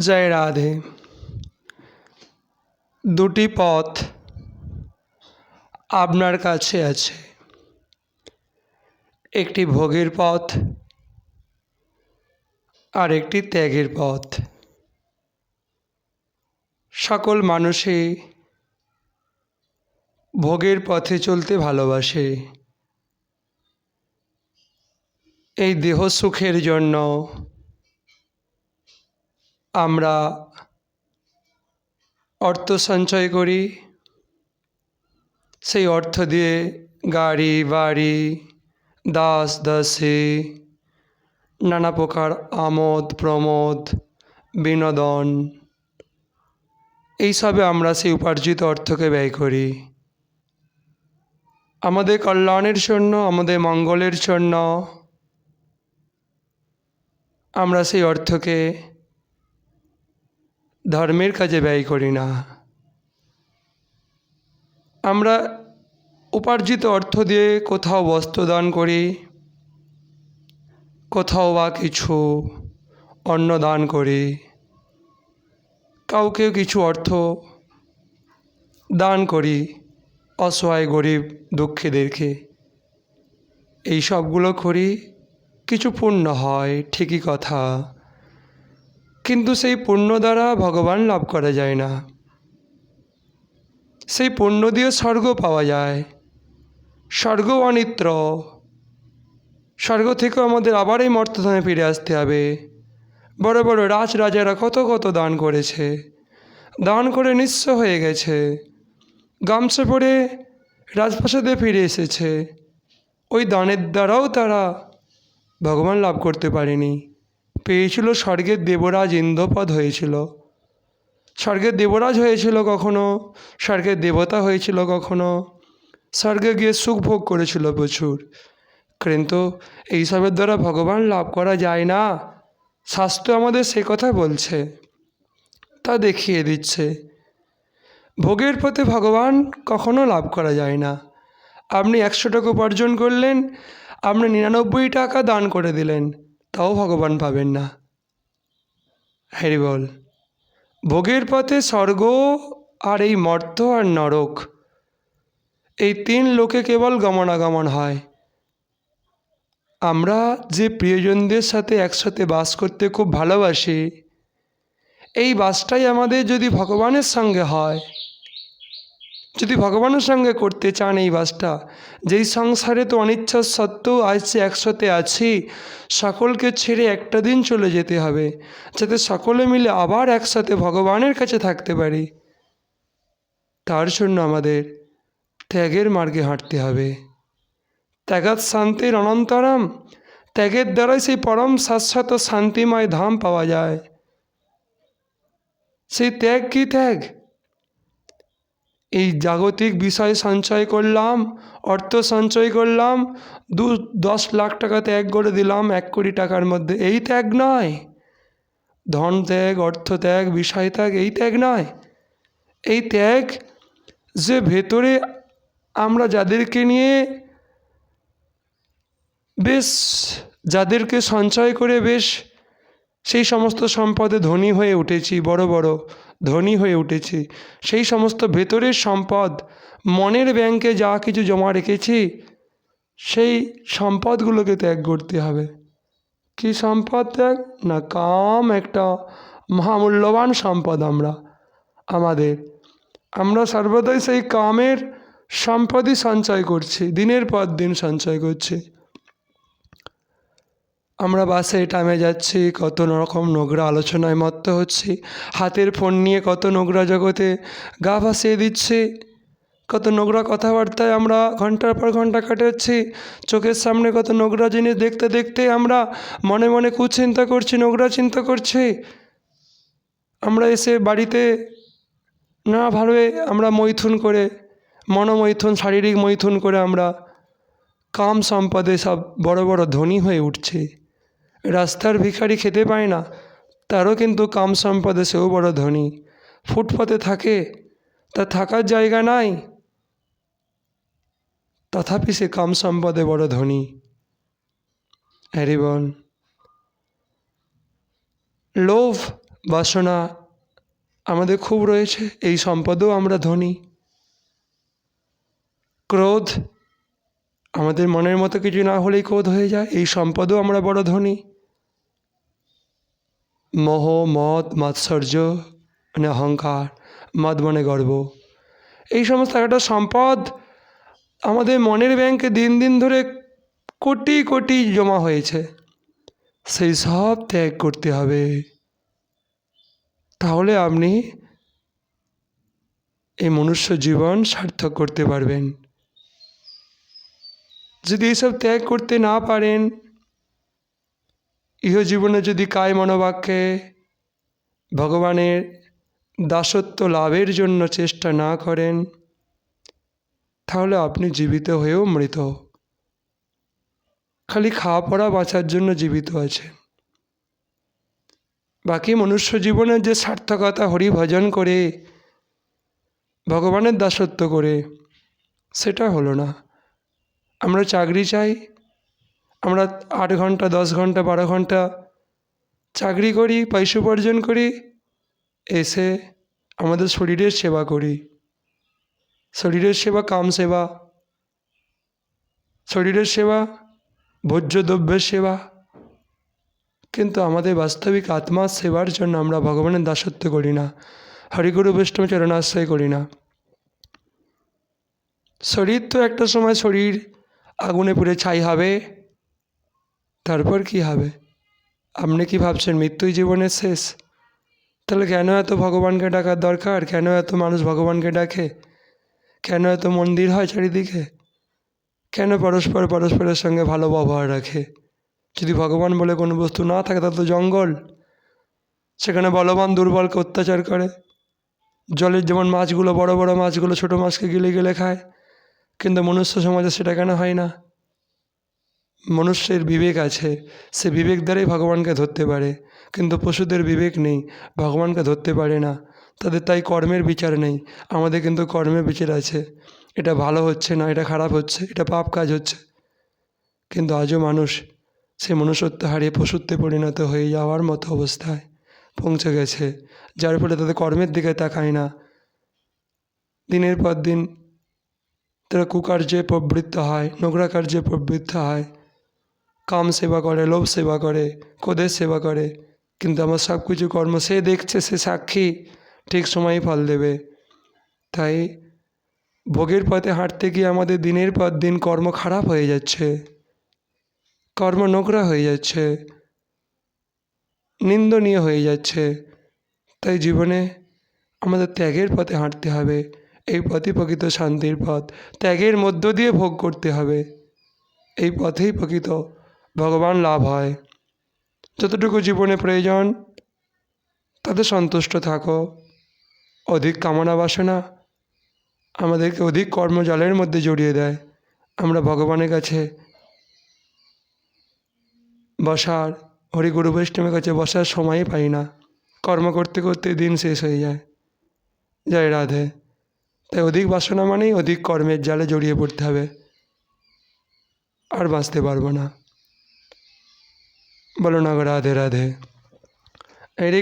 জয় রাধে। দুটি পথ আপনার কাছে আছে। একটি ভোগের পথ আর একটি ত্যাগের পথ। সকল মানুষই ভোগের পথে চলতে ভালোবাসে। এই দেহ সুখের জন্য আমরা অর্থ সঞ্চয় করি। সেই অর্থ দিয়ে গাড়ি, বাড়ি, দাস, দাসী, নানা প্রকার আমোদ, প্রমোদ, বিনোদন, এইসবে আমরা সেই উপার্জিত অর্থকে ব্যয় করি। আমাদের কল্যাণের জন্য, আমাদের মঙ্গলের জন্য আমরা সেই অর্থকে ধর্মের কাজে ব্যয় করি না। আমরা উপার্জিত অর্থ দিয়ে কোথাও বস্ত্র দান করি, কোথাও বা কিছু অন্ন দান করি, কাউকে কিছু অর্থ দান করি অসহায়, গরিব, দুঃখীদেরকে। এই সবগুলো করি, কিছু পূর্ণ হয়, ঠিকই কথা। কিন্তু সেই পুণ্য দ্বারা ভগবান লাভ করা যায় না। সেই পুণ্য দিয়ে স্বর্গ পাওয়া যায়। স্বর্গ অনিত্র। স্বর্গ থেকেও আমাদের আবার এই মর্তধামে ফিরে আসতে হবে। বড় বড় রাজ রাজারা কত কত দান করেছে। দান করে নিঃস্ব হয়ে গেছে। গামছা পরে রাজপ্রাসাদে ফিরে এসেছে। ওই দানের দ্বারাও তারা ভগবান লাভ করতে পারেনি। পেয়েছিল স্বর্গের দেবরাজ ইন্দ্রপদ হয়েছিল। স্বর্গের দেবরাজ হয়েছিল কখনো? স্বর্গের দেবতা হয়েছিল কখনো? স্বর্গে গিয়ে সুখ ভোগ করেছিল প্রচুর। কিন্তু এইসবের দ্বারা ভগবান লাভ করা যায় না। শাস্ত্র আমাদের সে কথা বলছে, তা দেখিয়ে দিচ্ছে। ভোগের পথে ভগবান কখনো লাভ করা যায় না। আপনি একশো টাকা উপার্জন করলেন, আপনি নিরানব্বই টাকা দান করে দিলেন। তাও ভগবান পাবেন না। হ্যারি বল, ভোগের পথে স্বর্গ আর এই মর্ত আর নরক, এই তিন লোকে কেবল গমনাগমন হয়। আমরা যে প্রিয়জনদের সাথে একসাথে বাস করতে খুব ভালোবাসি, এই বাসটাই আমাদের যদি ভগবানের সঙ্গে হয় যদি ভগবানের সঙ্গে করতে চান এই বাসটা, যেই সংসারে তো অনিচ্ছা সত্ত্বেও যে একসাথে আছি, সকলকে ছেড়ে একটা দিন চলে যেতে হবে, যাতে সকলে মিলে আবার একসাথে ভগবানের কাছে থাকতে পারি। তার জন্য আমাদের ত্যাগের মার্গে হাঁটতে হবে। ত্যাগাত শান্তির অনন্তরাম, ত্যাগের দ্বারাই সেই পরম শাশ্বত শান্তিময় ধাম পাওয়া যায়। সেই ত্যাগ কি ত্যাগ? এই জাগতিক বিষয় সঞ্চয় করলাম, অর্থ সঞ্চয় করলাম, দু, দশ লাখ টাকা ত্যাগ করে দিলাম এক কোটি টাকার মধ্যে। এই ত্যাগ নয়। ধন ত্যাগ, অর্থ ত্যাগ, বিষয় ত্যাগ, এই ত্যাগ নয়। এই ত্যাগ যে ভেতরে আমরা যাদেরকে নিয়ে বেশ, যাদেরকে সঞ্চয় করে বেশ সেই সমস্ত সম্পদে ধনী হয়ে উঠেছি, বড় বড় ধনী হয়ে উঠেছি। সেই সমস্ত ভেতরের সম্পদ, মনের ব্যাংকে যা কিছু জমা রেখেছি, সেই সম্পদগুলোকে ত্যাগ করতে হবে। কি সম্পদ ত্যাগ? না কাম একটা মহামূল্যবান সম্পদ আমরা, আমাদের। আমরা সর্বদাই সেই কামের সম্পদই সঞ্চয় করছি, দিনের পর দিন সঞ্চয় করছি। আমরা বাসে টামে যাচ্ছি, কত রকম নোংরা আলোচনায় মত্ত হচ্ছি, হাতের ফোন নিয়ে কত নোংরা জগতে গা ভাসিয়ে দিচ্ছি, কত নোংরা কথাবার্তায় আমরা ঘণ্টার পর ঘণ্টা কাটাচ্ছি, চোখের সামনে কত নোংরা জিনিস দেখতে দেখতে আমরা মনে মনে কুচিন্তা করছি, নোংরা চিন্তা করছি। আমরা এসে বাড়িতে না ভাবে আমরা মৈথুন করে, মনোমৈথুন, শারীরিক মৈথুন করে আমরা কাম সম্পদে সব বড় বড় ধনী হয়ে উঠছে। রাস্তার ভিখারি খেতে পায় না, তারও কিন্তু কাম সম্পদে সেও বড় ধনী। ফুটপাতে থাকে, তা থাকার জায়গা নাই। তথাপি সে কাম সম্পদে বড় ধনী। হ্যারিবন লোভ, বাসনা আমাদের খুব রয়েছে, এই সম্পদেও আমরা ধনী। ক্রোধ আমাদের মনের মতো কিছু না হলেই ক্রোধ হয়ে যায়, এই সম্পদেও আমরা বড় ধনী। মোহ মদ মাৎসর্য মানে অহংকার মদ মানে গর্ব এই সমস্ত একটা সম্পদ আমাদের মনের ব্যাংকে দিন দিন ধরে কোটি কোটি জমা হয়েছে। সেই সব ত্যাগ করতে হবে। তাহলে আপনি এই মনুষ্য জীবন সার্থক করতে পারবেন। যদি এইসব ত্যাগ করতে না পারেন ইহজীবনে যদি কায় মনোবাক্যে ভগবানের দাসত্ব লাভের জন্য চেষ্টা না করেন, তাহলে আপনি জীবিত হয়েও মৃত। খালি খাওয়া পড়া বাঁচার জন্য জীবিত আছেন। বাকি মনুষ্য জীবনের যে সার্থকতা হরি ভজন করে, ভগবানের দাসত্ব করে, সেটা হলো না। আমরা চাকরি চাই আমরা আট ঘণ্টা, দশ ঘণ্টা, বারো ঘণ্টা চাকরি করি, পয়সা উপার্জন করি, এসে আমাদের শরীরের সেবা করি। শরীরের সেবা কাম সেবা। শরীরের সেবা, ভোজ্য দ্রব্যের সেবা। কিন্তু আমাদের বাস্তবিক আত্মার সেবার জন্য আমরা ভগবানের দাসত্ব করি না, হরিগুরু বৈষ্ণব চরণাশ্রয় করি না। শরীর তো একটা সময় শরীর আগুনে পুড়ে ছাই হবে তারপর কি হবে? আপনি কি ভাবছেন মৃত্যুই জীবনের শেষ? তাহলে কেন এত ভগবানকে ডাকার দরকার? কেন এত মানুষ ভগবানকে ডাকে? কেন এত মন্দির হয় চারিদিকে? কেন পরস্পর পরস্পরের সঙ্গে ভালো ব্যবহার রাখে? যদি ভগবান বলে কোনো বস্তু না থাকে, তাহলে তো জঙ্গল। সেখানে বলবান দুর্বলকে অত্যাচার করে। জলের যেমন মাছগুলো, বড় বড় মাছগুলো ছোটো মাছকে গিলে গিলে খায়, কিন্তু মনুষ্য সমাজে সেটা কেন হয় না? মনুষ্যের বিবেক আছে, সে বিবেক দ্বারাই ভগবানকে ধরতে পারে। কিন্তু পশুদের বিবেক নেই, ভগবানকে ধরতে পারে না। তাদের তাই কর্মের বিচার নেই, আমাদের কিন্তু কর্মের বিচার আছে। এটা ভালো হচ্ছে না, এটা খারাপ হচ্ছে, এটা পাপ কাজ হচ্ছে। কিন্তু আজও মানুষ সে মনুষ্যত্ব হারিয়ে পশুত্বে পরিণত হয়ে যাওয়ার মতো অবস্থায় পৌঁছে গেছে, যার ফলে তাদের কর্মের দিকে তাকায় না। দিনের পর দিন তারা কুকার্যে প্রবৃত্ত হয়, নোংরা কার্যে প্রবৃত্ত হয়। কাম সেবা করে, লোভ সেবা করে কোদের সেবা করে, কিন্তু আমার সব কিছু কর্ম সে দেখছে, সে সাক্ষী, ঠিক সময়ই ফল দেবে। তাই ভোগের পথে হাঁটতে গিয়ে আমাদের দিনের পর দিন কর্ম খারাপ হয়ে যাচ্ছে, কর্ম নোংরা হয়ে যাচ্ছে, নিন্দনীয় হয়ে যাচ্ছে। তাই জীবনে আমাদের ত্যাগের পথে হাঁটতে হবে, এই পথই প্রকৃত শান্তির পথ। ত্যাগের মধ্য দিয়ে ভোগ করতে হবে, এই পথেই প্রকৃত ভগবান লাভ হয়। যতটুকু জীবনে প্রয়োজন, তাতে সন্তুষ্ট থাকো। অধিক কামনা বাসনা আমাদেরকে অধিক কর্মজালের মধ্যে জড়িয়ে দেয়। আমরা ভগবানের কাছে বসার, হরিগুরু বৈষ্ণবের কাছে বসার সময়ই পাই না। কর্ম করতে করতে দিন শেষ হয়ে যায়। জয় রাধে। তাই অধিক বাসনা মানেই অধিক কর্মের জালে জড়িয়ে পড়তে হবে। আর বাঁচতে পারব না। বলো না রাধে রাধে।